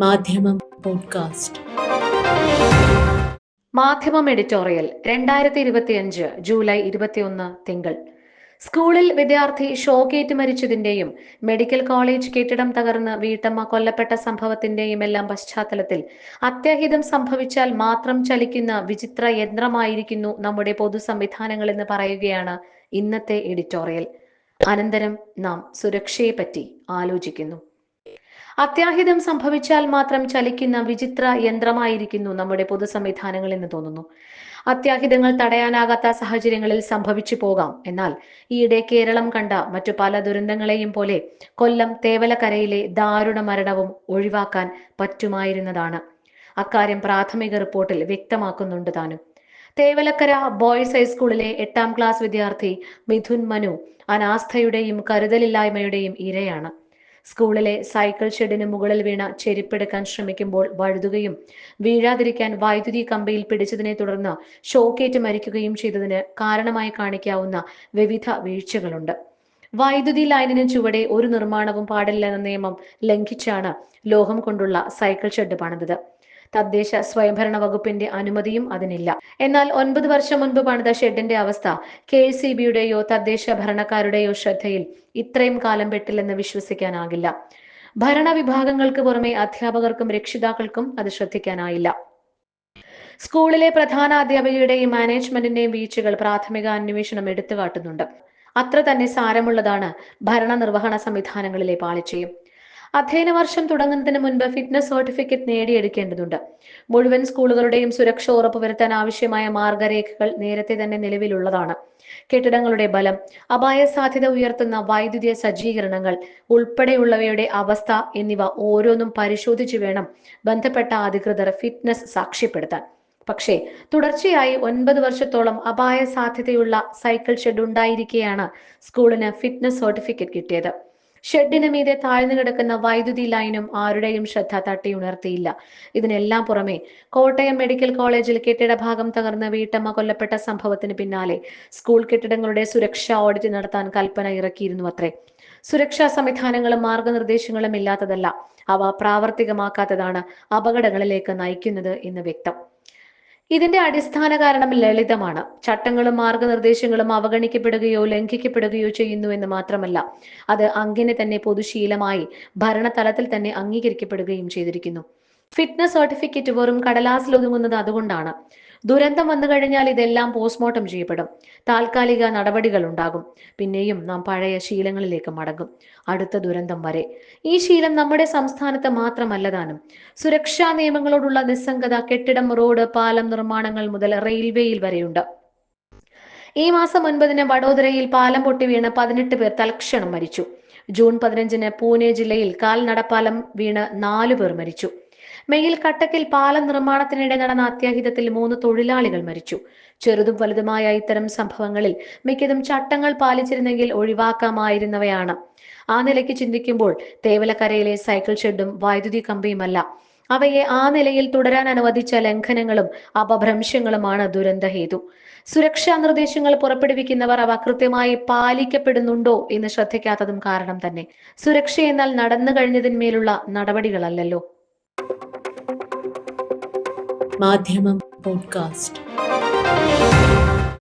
മാധ്യമം പോഡ്കാസ്റ്റ്. മാധ്യമം എഡിറ്റോറിയൽ രണ്ടായിരത്തി ഇരുപത്തിയഞ്ച് ജൂലൈ ഇരുപത്തിയൊന്ന് തിങ്കൾ. സ്കൂളിൽ വിദ്യാർത്ഥി ഷോക്കേറ്റ് മരിച്ചതിന്റെയും മെഡിക്കൽ കോളേജ് കെട്ടിടം തകർന്ന് വീട്ടമ്മ കൊല്ലപ്പെട്ട സംഭവത്തിന്റെയും എല്ലാം പശ്ചാത്തലത്തിൽ അത്യാഹിതം സംഭവിച്ചാൽ മാത്രം ചലിക്കുന്ന വിചിത്ര യന്ത്രമായിരിക്കുന്നു നമ്മുടെ പൊതു സംവിധാനങ്ങൾ എന്ന് പറയുകയാണ് ഇന്നത്തെ എഡിറ്റോറിയൽ. അനന്തരം നാം സുരക്ഷയെപ്പറ്റി ആലോചിക്കുന്നു. അത്യാഹിതം സംഭവിച്ചാൽ മാത്രം ചലിക്കുന്ന വിചിത്ര യന്ത്രമായിരിക്കുന്നു നമ്മുടെ പൊതു സംവിധാനങ്ങൾ എന്ന് തോന്നുന്നു. അത്യാഹിതങ്ങൾ തടയാനാകാത്ത സാഹചര്യങ്ങളിൽ സംഭവിച്ചു പോകാം. എന്നാൽ ഈയിടെ കേരളം കണ്ട മറ്റു പല ദുരന്തങ്ങളെയും പോലെ കൊല്ലം തേവലക്കരയിലെ ദാരുണ മരണവും ഒഴിവാക്കാൻ പറ്റുമായിരുന്നതാണ്. അക്കാര്യം പ്രാഥമിക റിപ്പോർട്ടിൽ വ്യക്തമാക്കുന്നുണ്ട് താനും. തേവലക്കര ബോയ്സ് ഹൈസ്കൂളിലെ എട്ടാം ക്ലാസ് വിദ്യാർത്ഥി മിഥുൻ മനു അനാസ്ഥയുടെയും കരുതലില്ലായ്മയുടെയും ഇരയാണ്. സ്കൂളിലെ സൈക്കിൾ ഷെഡിന് മുകളിൽ വീണ ചെരുപ്പെടുക്കാൻ ശ്രമിക്കുമ്പോൾ വഴുതുകയും വീഴാതിരിക്കാൻ വൈദ്യുതി കമ്പയിൽ പിടിച്ചതിനെ തുടർന്ന് ഷോക്കേറ്റ് മരിക്കുകയും ചെയ്തതിന് കാരണമായി കാണിക്കാവുന്ന വിവിധ വീഴ്ചകളുണ്ട്. വൈദ്യുതി ലൈനിന് ചുവടെ ഒരു നിർമ്മാണവും പാടില്ലെന്ന നിയമം ലംഘിച്ചാണ് ലോഹം കൊണ്ടുള്ള സൈക്കിൾ ഷെഡ് പണിതത്. തദ്ദേശ സ്വയംഭരണ വകുപ്പിന്റെ അനുമതിയും അതിനില്ല. എന്നാൽ ഒൻപത് വർഷം മുൻപ് പണിത ഷെഡിന്റെ അവസ്ഥ കെ സി ബിയുടെയോ തദ്ദേശ ഭരണക്കാരുടെയോ ശ്രദ്ധയിൽ ഇത്രയും കാലം പെട്ടില്ലെന്ന് വിശ്വസിക്കാനാകില്ല. ഭരണവിഭാഗങ്ങൾക്ക് പുറമെ അധ്യാപകർക്കും രക്ഷിതാക്കൾക്കും അത് ശ്രദ്ധിക്കാനായില്ല. സ്കൂളിലെ പ്രധാന അധ്യാപികയുടെയും മാനേജ്മെന്റിന്റെയും വീഴ്ചകൾ പ്രാഥമിക അന്വേഷണം എടുത്തു കാട്ടുന്നുണ്ട് അത്ര തന്നെ സാരമുള്ളതാണ് ഭരണനിർവഹണ സംവിധാനങ്ങളിലെ പാളിച്ചയും. അധ്യയന വർഷം തുടങ്ങുന്നതിന് മുൻപ് ഫിറ്റ്നസ് സർട്ടിഫിക്കറ്റ് നേടിയെടുക്കേണ്ടതുണ്ട്. മുഴുവൻ സ്കൂളുകളുടെയും സുരക്ഷ ഉറപ്പുവരുത്താൻ ആവശ്യമായ മാർഗരേഖകൾ നേരത്തെ തന്നെ നിലവിലുള്ളതാണ്. കെട്ടിടങ്ങളുടെ ബലം അപായ സാധ്യത ഉയർത്തുന്ന വൈദ്യുതി സജ്ജീകരണങ്ങൾ ഉൾപ്പെടെയുള്ളവയുടെ അവസ്ഥ എന്നിവ ഓരോന്നും പരിശോധിച്ചു വേണം ബന്ധപ്പെട്ട അധികൃതർ ഫിറ്റ്നസ് സാക്ഷ്യപ്പെടുത്താൻ. പക്ഷേ തുടർച്ചയായി ഒൻപത് വർഷത്തോളം അപായ സാധ്യതയുള്ള സൈക്കിൾ ഷെഡ് ഉണ്ടായിരിക്കെയാണ് സ്കൂളിന് ഫിറ്റ്നസ് സർട്ടിഫിക്കറ്റ് കിട്ടിയത്. ഷെഡിന് മീതെ താഴ്ന്നു കിടക്കുന്ന വൈദ്യുതി ലൈനും ആരുടെയും ശ്രദ്ധ തട്ടിയുണർത്തിയില്ല ഇതിനെല്ലാം പുറമെ കോട്ടയം മെഡിക്കൽ കോളേജിൽ കെട്ടിട ഭാഗം തകർന്ന് വീട്ടമ്മ കൊല്ലപ്പെട്ട സംഭവത്തിന് പിന്നാലെ സ്കൂൾ കെട്ടിടങ്ങളുടെ സുരക്ഷാ ഓഡിറ്റ് നടത്താൻ കൽപ്പന ഇറക്കിയിരുന്നു അത്രേ സുരക്ഷാ സംവിധാനങ്ങളും മാർഗനിർദ്ദേശങ്ങളും ഇല്ലാത്തതല്ല അവ പ്രാവർത്തികമാക്കാത്തതാണ് അപകടങ്ങളിലേക്ക് നയിക്കുന്നത് എന്ന് വ്യക്തം. ഇതിന്റെ അടിസ്ഥാന കാരണം ലളിതമാണ്. ചട്ടങ്ങളും മാർഗനിർദ്ദേശങ്ങളും അവഗണിക്കപ്പെടുകയോ ലംഘിക്കപ്പെടുകയോ ചെയ്യുന്നു എന്ന് മാത്രമല്ല അത് അങ്ങനെ തന്നെ പൊതുശീലമായി ഭരണതലത്തിൽ തന്നെ അംഗീകരിക്കപ്പെടുകയും ചെയ്തിരിക്കുന്നു. ഫിറ്റ്നസ് സർട്ടിഫിക്കറ്റ് വെറും കടലാസിൽ ഒതുങ്ങുന്നത് അതുകൊണ്ടാണ്. ദുരന്തം വന്നു കഴിഞ്ഞാൽ ഇതെല്ലാം പോസ്റ്റ്മോർട്ടം ചെയ്യപ്പെടും. താൽക്കാലിക നടപടികൾ ഉണ്ടാകും. പിന്നെയും നാം പഴയ ശീലങ്ങളിലേക്ക് മടങ്ങും. അടുത്ത ദുരന്തം വരെ. ഈ ശീലം നമ്മുടെ സംസ്ഥാനത്ത് മാത്രമല്ലതാനും സുരക്ഷാ നിയമങ്ങളോടുള്ള നിസ്സംഗത കെട്ടിടം റോഡ് പാലം നിർമ്മാണങ്ങൾ മുതൽ റെയിൽവേയിൽ വരെയുണ്ട്. ഈ മാസം ഒൻപതിന് വഡോദരയിൽ പാലം പൊട്ടി വീണ് പതിനെട്ട് പേർ തൽക്ഷണം മരിച്ചു. ജൂൺ പതിനഞ്ചിന് പൂനെ ജില്ലയിൽ കാൽനടപ്പാലം വീണ് നാലു പേർ മരിച്ചു. മെയിൽ കട്ടക്കിൽ പാലം നിർമ്മാണത്തിനിടെ നടന്ന അത്യാഹിതത്തിൽ മൂന്ന് തൊഴിലാളികൾ മരിച്ചു. ചെറുതും വലുതുമായ ഇത്തരം സംഭവങ്ങളിൽ മിക്കതും ചട്ടങ്ങൾ പാലിച്ചിരുന്നെങ്കിൽ ഒഴിവാക്കാമായിരുന്നവയാണ്. ആ നിലയ്ക്ക് ചിന്തിക്കുമ്പോൾ തേവലക്കരയിലെ സൈക്കിൾ ഷെഡും വൈദ്യുതി കമ്പിയുമല്ല. അവയെ ആ നിലയിൽ തുടരാൻ അനുവദിച്ച ലംഘനങ്ങളും അപഭ്രംശങ്ങളുമാണ് ദുരന്തഹേതു. സുരക്ഷാ നിർദ്ദേശങ്ങൾ പുറപ്പെടുവിക്കുന്നവർ അവ കൃത്യമായി പാലിക്കപ്പെടുന്നുണ്ടോ എന്ന് ശ്രദ്ധിക്കാത്തതും കാരണം തന്നെ. സുരക്ഷ എന്നാൽ നടന്നു കഴിഞ്ഞതിന്മേലുള്ള നടപടികളല്ലല്ലോ. മാധ്യമം പോഡ്കാസ്റ്റ്.